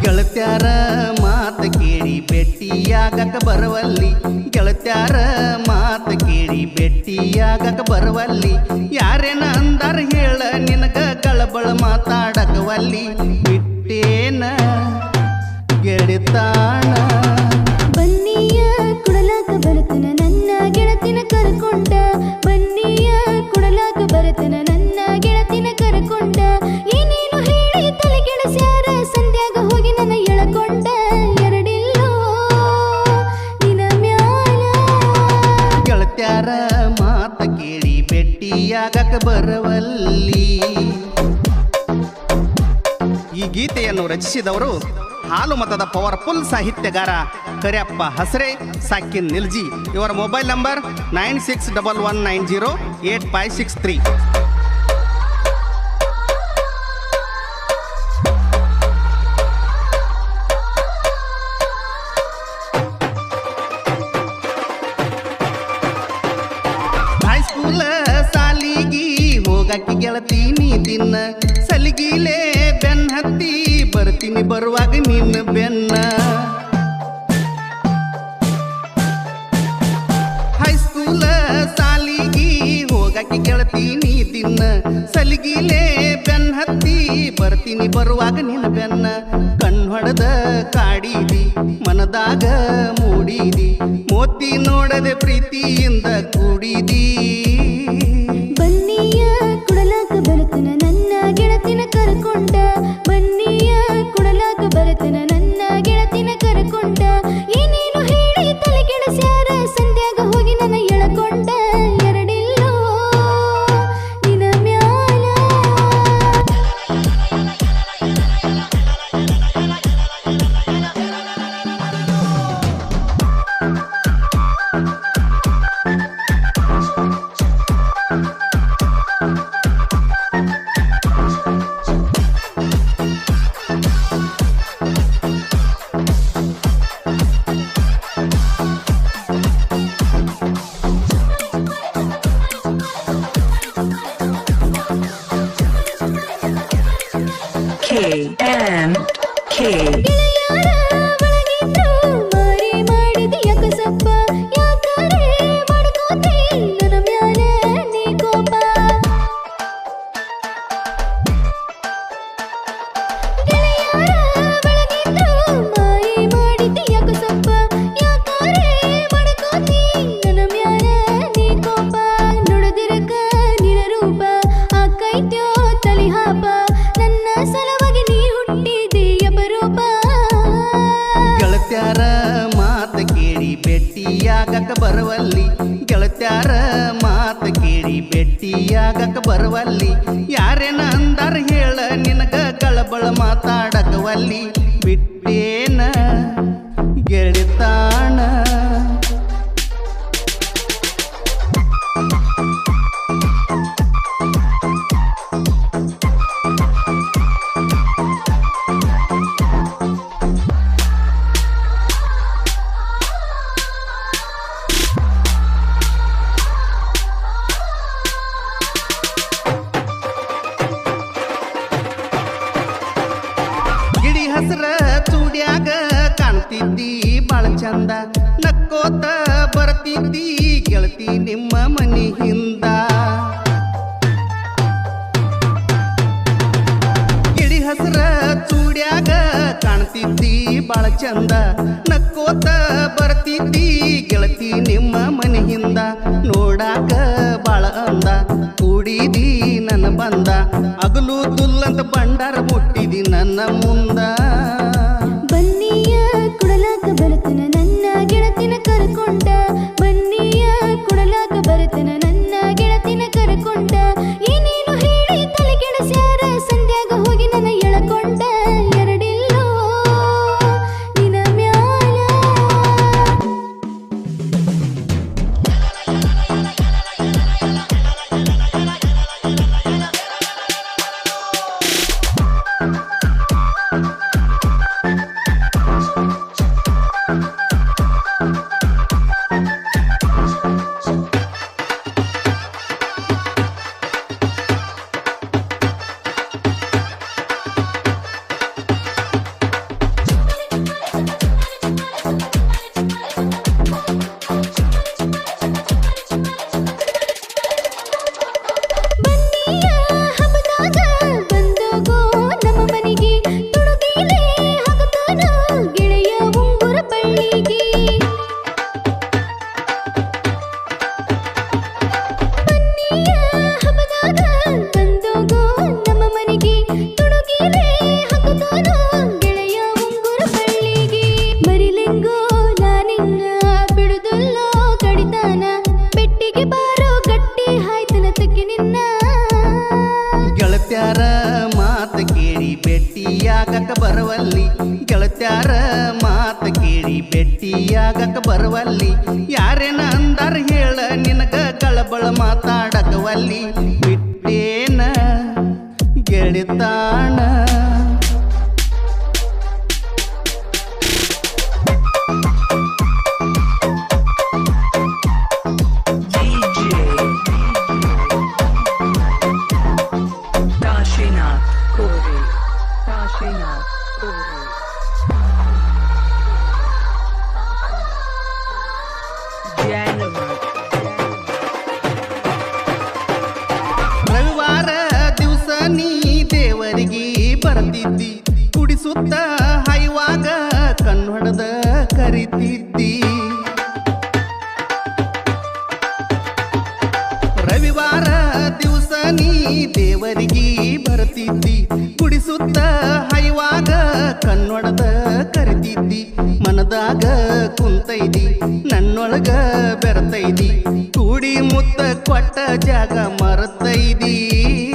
ಗೆಳತ್ಯಾರ ಮಾತ ಕೇಳಿ ಭೆಟ್ಟಿಯಾಗಕ ಬರವಲ್ಲಿ. ಗೆಳತ್ಯಾರ ಮಾತ ಕೇಳಿ ಭೆಟ್ಟಿಯಾಗಕ ಬರವಲ್ಲಿ. ಯಾರೇನ ಅಂದಾರ ಹೇಳ ನಿನಗ ಕಳಬಳ ಮಾತಾಡಕವಲ್ಲಿ. ಬಿಟ್ಟೇನ ಗೆಳಿತಾಣ ರಚಿಸಿದವರು ಹಾಲು ಮತದ ಪವರ್ಫುಲ್ ಸಾಹಿತ್ಯಗಾರ ಕರಿಯಪ್ಪ ಹಸರೆ, ಸಾಕಿನ್ ನಿಲ್ಜಿ. ಇವರ mobile number nine six double one nine zero eight five six three. ಸಾಲಿಗಿ ಹೋಗಕ್ಕೆ ಗೆಳತೀನಿ ತಿನ್ನ. ಬರುವಾಗ ನಿನ್ನ ಬೆನ್ನ. ಹೈಸ್ಕೂಲ ಸಾಲಿಗಿ ಹೋಗಕ್ಕೆ ಕೇಳ್ತೀನಿ ತಿನ್ನ ಸಲಿಗಿಲೆ ಬೆನ್ ಹತ್ತಿ ಬರ್ತೀನಿ ಬರುವಾಗ ನಿನ್ನ ಬೆನ್ನ. ಹೊಡೆದ ಕಾಡಿದಿ ಮನದಾಗ ಮೂಡಿದಿ ಮೋತಿ ನೋಡದೆ ಪ್ರೀತಿಯಿಂದ ಕೂಡಿದಿ K and K. ಮಾತಾಡಕವಲ್ಲಿ ಚಂದ ನಕ್ಕೋತ ಬರ್ತಿದ್ದಿ ಗೆಳತಿ ನಿಮ್ಮ ಮನಿ ಹಿಂದ ಗಿಡಿ ಹಸ್ರ ಚೂಡ್ಯಾಗ ಕಾಣ್ತಿದ್ದಿ ಬಾಳ ಚಂದ ನಕ್ಕೋತ ಬರ್ತಿದ್ದಿ ಗೆಳತಿ ನಿಮ್ಮ ಮನಿ ಹಿಂದ ನೋಡಾಕ ಬಾಳ ಅಂದ, ಕೂಡಿದಿ ನನ್ನ ಬಂದ. ಅಗಲು ತುಲ್ಲಂತ ಬಂಡಾರ ಮುಟ್ಟಿದಿ ನನ್ನ ಮುಂದ. ಭೆಟ್ಟಿಯಾಗಕ ಬರುವಲ್ಲಿ? ಯಾರೇನ ಅಂದಾರ ಹೇಳ ನಿನಗ ಕಳಬಳ ಮಾತಾಡಕವಲ್ಲಿ? ಕುಡಿಸುತ್ತ ಹೈವಾಗ ಕನ್ನಡದ ಕರಿತಿದ್ದಿ. ರವಿವಾರ ದಿವಸ ನೀ ದೇವರಿಗೆ ಬರ್ತಿದ್ದಿ. ಕುಡಿಸುತ್ತ ಹೈವಾಗ ಕನ್ನಡದ ಕರಿತಿದ್ದಿ. ಮನದಾಗ ಕುಂತೈದಿ, ನನ್ನೊಳಗ ಬೆರತೈದಿ. ಕೂಡಿ ಮುತ್ತ ಕೊಟ್ಟ ಜಾಗ ಮರತೈದಿ.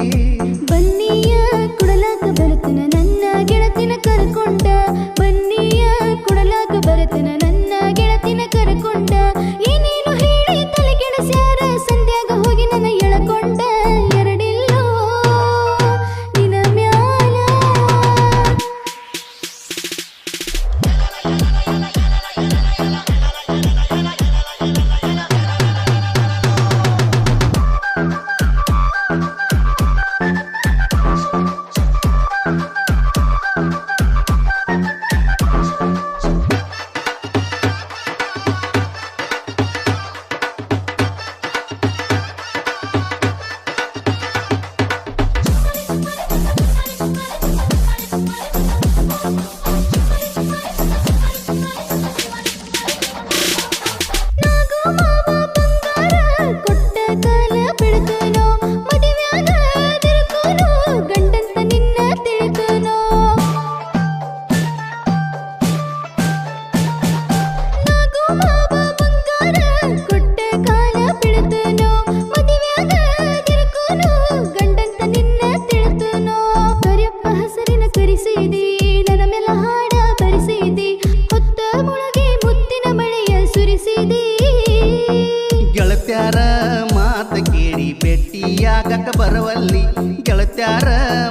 ಗೆಳತ್ಯಾರ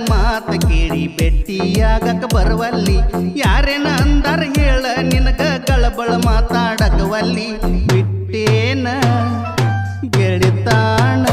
ಮಾತ ಕೇಳಿ ಭೆಟ್ಟಿಯಾಗಕ ಬರವಲ್ಲಿ? ಯಾರೇನ ಅಂದಾರ ಹೇಳ ನಿನಗ ಕಳಬಳ ಮಾತಾಡಕವಲ್ಲಿ? ಬಿಟ್ಟೇನ ಗೆಳಿತಾಣ?